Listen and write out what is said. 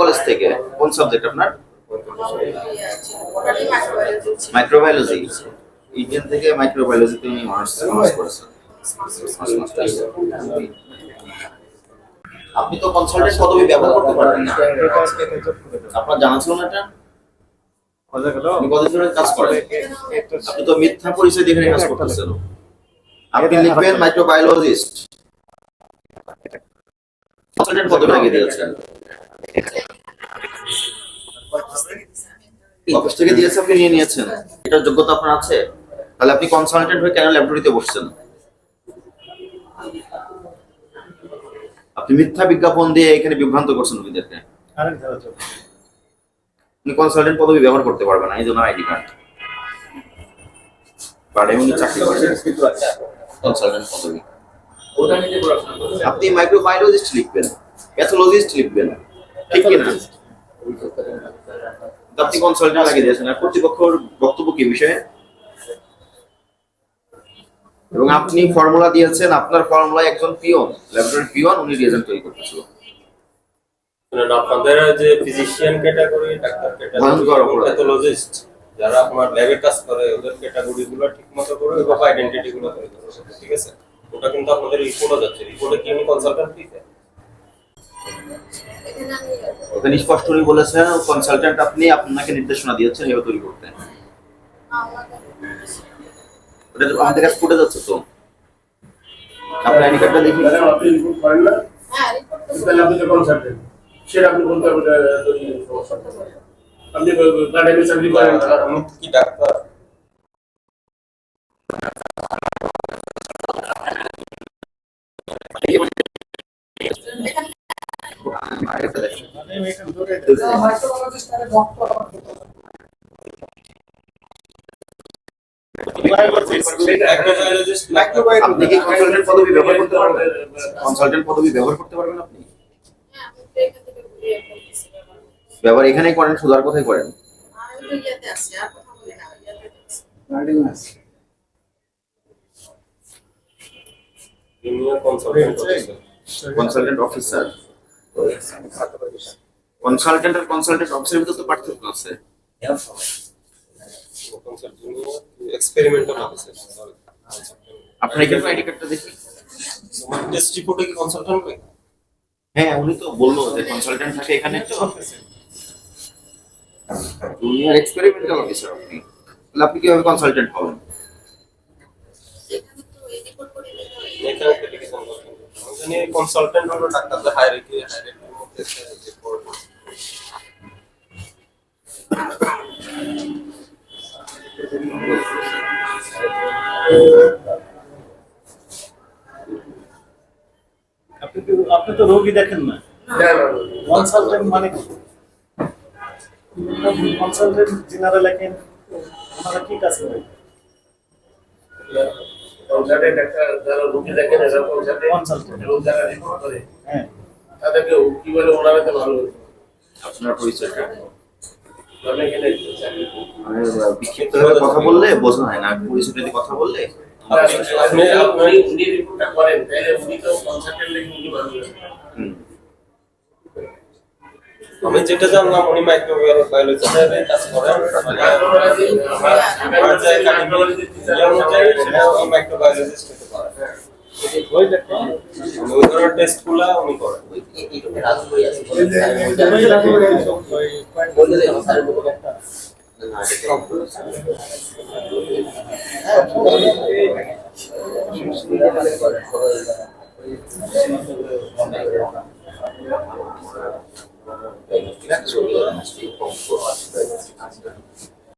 College থেকে কোন subject আপনার? মাইক্রোবায়োলজি ইন্ডিয়ান থেকে মাইক্রোবায়োলজি তুমি অনার্স অনার্স করেছেন। আপনি তো কনসালটেন্ট পদবি ব্যবহার করতে না। আপনার জানা ছিল না এটা? আপনি কাজ করেন? আপনি তো মিথ্যা পরিচয় দেখে কাজ করতেছেন। আপনি লিখবেন মাইক্রোবায়োলজিস্ট কনসালটেন্ট পদবি লাগিয়ে দিয়েছেন। অফিস থেকে দিয়েছে আপনি নিয়ে নিয়েছেন। এটার যোগ্যতা আপনার আছে? তাহলে আপনি কনসালটেন্ট হয়ে কেন ল্যাবরেটরিতে বসছেন? আপনি মিথ্যা বিজ্ঞাপন দিয়ে এখানে বিভ্রান্ত করছেন রোগীদেরকে আপনি কনসালটেন্ট পদবি ব্যবহার করতে পারবেন না এই জন্য আইডি কার্ড। বাড়ে উনি চাকরি করেন। কনসালটেন্ট পদবি। আপনি মাইক্রোবায়োলজিস্ট লিখবেন প্যাথোলজিস্ট লিখবেন। ঠিক কি না? তো লাগিয়ে দিয়েছেন। আর কর্তৃপক্ষের বক্তব্য কি বিষয়ে? এবং আপনি ফর্মুলা দিয়েছেন আপনার ফর্মুলায় একজন পিয়ন ল্যাবরেটরি পিয়ন উনি রিয়েজেন্ট তৈরি করতেছিল। আপনাদের যে physician category doctor category. Pathologist যারা আপনার ল্যাবে কাজ করে ওদের ক্যাটাগরি গুলো ঠিক মতো করে এবং আইডেন্টিটি গুলো তৈরি করবে ঠিক আছে? ওটা কিন্তু আপনাদের রিপোর্টও যাচ্ছে। রিপোর্টে কি আমি কনসালটেন্ট দিতে ওখানে স্পষ্টই বলেছেন কনসালটেন্ট আপনি আপনাকে নির্দেশনা দিয়েছেন এভাবে তৈরি করতে। ওটা আমাদের কাছে ফুটে যাচ্ছে তো। আপনার আইডি কার্ডটা দেখি। আপনি রিপোর্ট করেন না? তাহলে আপনি তো কনসালটেন্ট সেটা আপনি বলতে। আপনি গার্ডেনে চাকরি করেন। আমি কি ডাক্তার? মাইক্রোবায়োলজিস্ট আপনি কি কনসালটেন্ট পদবি ব্যবহার করতে পারবেন? কনসালটেন্ট পদবি ব্যবহার করতে পারবেন আপনি? ব্যবহার এখানেই করেন সুদার কোথায় করেন? কনসালটেন্ট অফিসার কনসালটেন্ট আর কনসালটেন্ট অফিসের ভিতর তো পার্থক্য আছে। এক্সপেরিমেন্টাল অফিসার আপনার এখানে আইডি কার্ডটা দেখি? তোমার টেস্ট রিপোর্টে কি কনসালটেন্ট হবে হ্যাঁ উনি তো বলল যে কনসালটেন্ট থাকে এখানে তো। জুনিয়র এক্সপেরিমেন্টাল অফিসার আপনি। তাহলে আপনি কীভাবে কনসালটেন্ট হবেন কি কনসালটেন্ট হলো ডাক্তারদের হায়ারার্কি হায়ারার্কির মধ্যে আপনি তো রোগী দেখেন না। কনসালটেন্ট মানে কনসালটেন্ট যিনারা লেখেন ওনারা কি কাজ করে কনসালটেন্ট একটা যারা রুগী দেখেন এরা কনসালটেন্ট. এবং যারা রিপোর্ট করে হ্যাঁ। তাদেরকে কি বলে ওনারা তো ভালো। আপনার পরিচয়টা? আমি এখানে চাকরি করি। মানে বিক্ষিপ্ত ভাবে কথা বললে বোঝা হয় না পরিচয় দিয়ে কথা বললে। আমি যেটা জানলাম উনি মাইক্রোবায়োলজিতে কাজ করেন। মানে আমার যে অনুযায়ী সেটা উনি মাইক্রোবায়োলজিস্ট হতে পারে ওই দেখেন ওই ধরনের টেস্টগুলো উনি করেন। এইটুকু রাজু হয়ে আছে বলে দেয় আমার স্যার